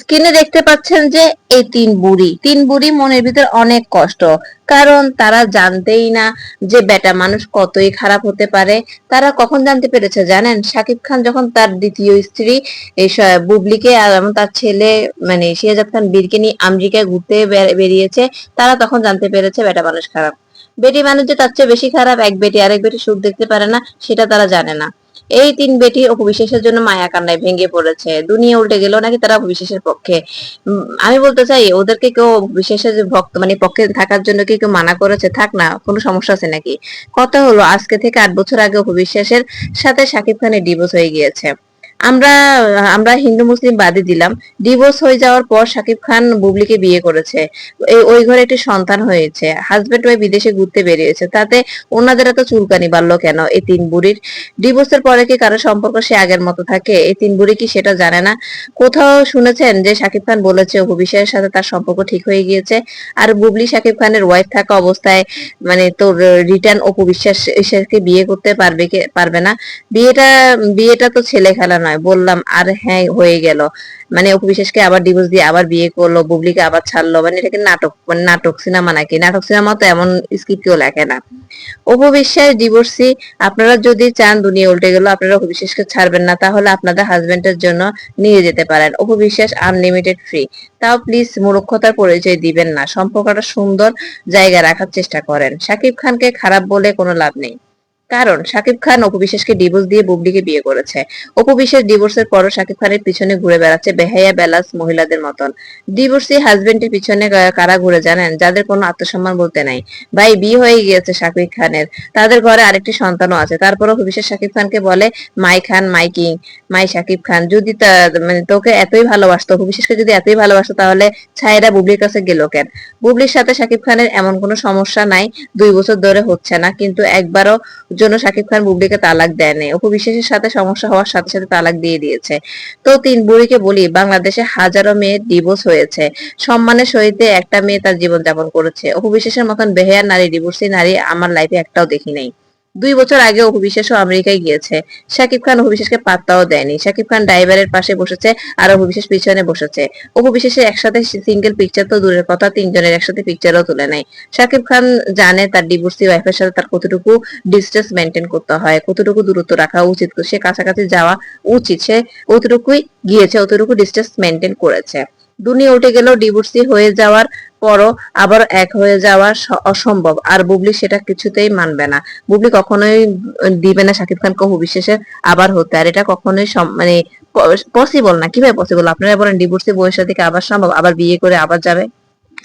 স্ক্রিনে দেখতে পাচ্ছেন যে এই তিন বুড়ি তিন বুড়ি মনের ভিতর অনেক কষ্ট। কারণ তারা জানতেই না যে বেটা মানুষ কতই খারাপ হতে পারে। তারা কখন জানতে পেরেছে জানেন? শাকিব খান যখন তার দ্বিতীয় স্ত্রী, এই বুবলিকে আর তার ছেলে মানে শিয়াজাদ খান বীরকে নিয়ে আমেরিকায় ঘুরতে বেরিয়েছে, তারা তখন জানতে পেরেছে বেটা মানুষ খারাপ। বেটি মানুষ যে তার চেয়ে বেশি খারাপ, এক বেটি আরেক বেটি সুখ দেখতে পারে না, সেটা তারা জানে না। এই তিন বেটি অপবিশ্বাসের জন্য মায়া কান্নায় ভেঙে পড়েছে। দুনিয়া উল্টে গেল নাকি তারা অপবিশ্বাসের পক্ষে? আমি বলতে চাই, ওদেরকে কেউ বিশ্বাসের ভক্ত মানে পক্ষে থাকার জন্য কি কেউ মানা করেছে? থাক না, কোনো সমস্যা আছে নাকি? কথা হলো, আজকে থেকে আট বছর আগে অপবিশ্বাসের সাথে সাকিব খানের ডিভোর্স হয়ে গিয়েছে। আমরা আমরা হিন্দু মুসলিম বাদই দিলাম। ডিভোর্স হয়ে যাওয়ার পর শাকিব খান বুবলিকে বিয়ে করেছে। ওই ঘরে একটি সন্তান হয়েছে। হাজবেন্ড ওয়াইফ বিদেশে ঘুরতে বেরিয়েছে। তাতে ওনাদের এত চুলকানি বাড়লো কেন এই তিন বুড়ির? ডিভোর্সের পরে কি কারও সম্পর্ক সে আগের মতো থাকে? এই তিন বুড়ি কি সেটা জানে না? কোথাও শুনেছেন যে শাকিব খান বলেছে বিশ্বাসের সাথে তার সম্পর্ক ঠিক হয়ে গিয়েছে। আর বুবলি শাকিব খানের ওয়াইফ থাকা অবস্থায় মানে তোর রিটার্ন অপু বিশ্বাস, বিশ্বাসকে বিয়ে করতে পারবে পারবে না। বিয়েটা বিয়েটা তো ছেলে খেলা নয়, বললাম, আর হ্যাঁ হয়ে গেল। মানে অপু বিশ্বাসকে আবার ডিভোর্স দিয়ে আবার বিয়ে করল, বুবলিকে আবার ছাড়লো মানে এটা কি নাটক? মানে নাটক সিনেমা নাকি? নাটক সিনেমা তো এমন স্ক্রিপ্ট কেউ লেখে না। অপু বিশ্বাস ডিভোর্সি আপনারা যদি চান দুনিয়া উল্টে গেল, আপনারা অপু বিশ্বাসকে ছাড়বেন না, তাহলে আপনাদের হাজবেন্ডের জন্য নিয়ে যেতে পারেন। অপু বিশ্বাস আনলিমিটেড ফ্রি তাও প্লিজ মূর্খতার পরিচয় দিবেন না, সম্পর্কটা সুন্দর জায়গা রাখার চেষ্টা করেন। শাকিব খানকে খারাপ বলে কোনো লাভ নেই। কারণ শাকিব খান অপু বিশ্বাসকে ডিভোর্স দিয়ে বুবলিকে বিয়ে করেছে। অপু বিশ্বাস ডিভোর্সের পরও শাকিব খানের পিছনে ঘুরে বেড়াচ্ছে বেহাইয়া বেলাস মহিলাদের মতন। ডিভোর্সি হাজবেন্ডের পিছনে কারা ঘুরে জানেন? যাদের কোনো আত্মসম্মান বলতে নাই। ভাই, বিয়ে হয়ে গিয়েছে শাকিব খানের। তাদের ঘরে আরেকটি সন্তানও আছে। তারপরও অপু বিশ্বাস শাকিব খানকে বলে, মাই খান, মাই কিং, মাই শাকিব খান। যদি মানে তোকে এতই ভালোবাসতো, অপু বিশ্বাসকে যদি এতই ভালোবাসতো, তাহলে ছায়েরা বুবলির কাছে গেল কেন? বুবলির সাথে শাকিব খানের এমন কোনো সমস্যা নাই। দুই বছর ধরে হচ্ছে না, কিন্তু একবারও জন্য শাকিব খান বুবলিকে তালাক দেয়নি। অপু বিশ্বাসের সাথে সমস্যা হওয়ার সাথে সাথে তালাক দিয়ে দিয়েছে। তো তিন বুড়িকে বলি, বাংলাদেশে হাজারো মেয়ে ডিভোর্স হয়েছে। সম্মানের সহিতে একটা মেয়ে তার জীবন যাপন করেছে। অপু বিশ্বাসের মতন বেহেয়ার নারী ডিভোর্সি নারী আমার লাইফে একটাও দেখি নাই। দুই বছর আগে অপু বিশ্বাসও আমেরিকায় গিয়েছে। শাকিব খান অপু বিশ্বাসকে পাত্তাও দেয়নি। শাকিব খান ড্রাইভারের পাশে বসেছে আর অপু বিশ্বাস পিছনে বসেছে। অপু বিশ্বাসের একসাথে সিঙ্গেল পিকচার তো দূরের কথা, তিনজনের একসাথে পিকচারও তুলে নেয়। শাকিব খান জানে তার ডিভোর্সি ওয়াইফের সাথে তার কতটুকু ডিস্টেন্স মেনটেন করতে হয়, কতটুকু দূরত্ব রাখা উচিত। সে কাছাকাছি যাওয়া উচিত। সে অতটুকুই গিয়েছে, অতটুকু ডিস্টেন্স মেনটেন করেছে। দুনিয়া উঠে গেলেও ডিভোর্সি হয়ে যাওয়ার পরও আবার এক হয়ে যাওয়া অসম্ভব। আর বুবলি সেটা কিছুতেই মানবে না। বুবলি কখনোই দিবে না শাকিব খান কহু বিশেষে আবার হতে। আর এটা কখনোই মানে পসিবল না। কীভাবে পসিবল আপনারা বলেন ডিভোর্সি বয়সের থেকে আবার সম্ভব? আবার বিয়ে করে আবার যাবে?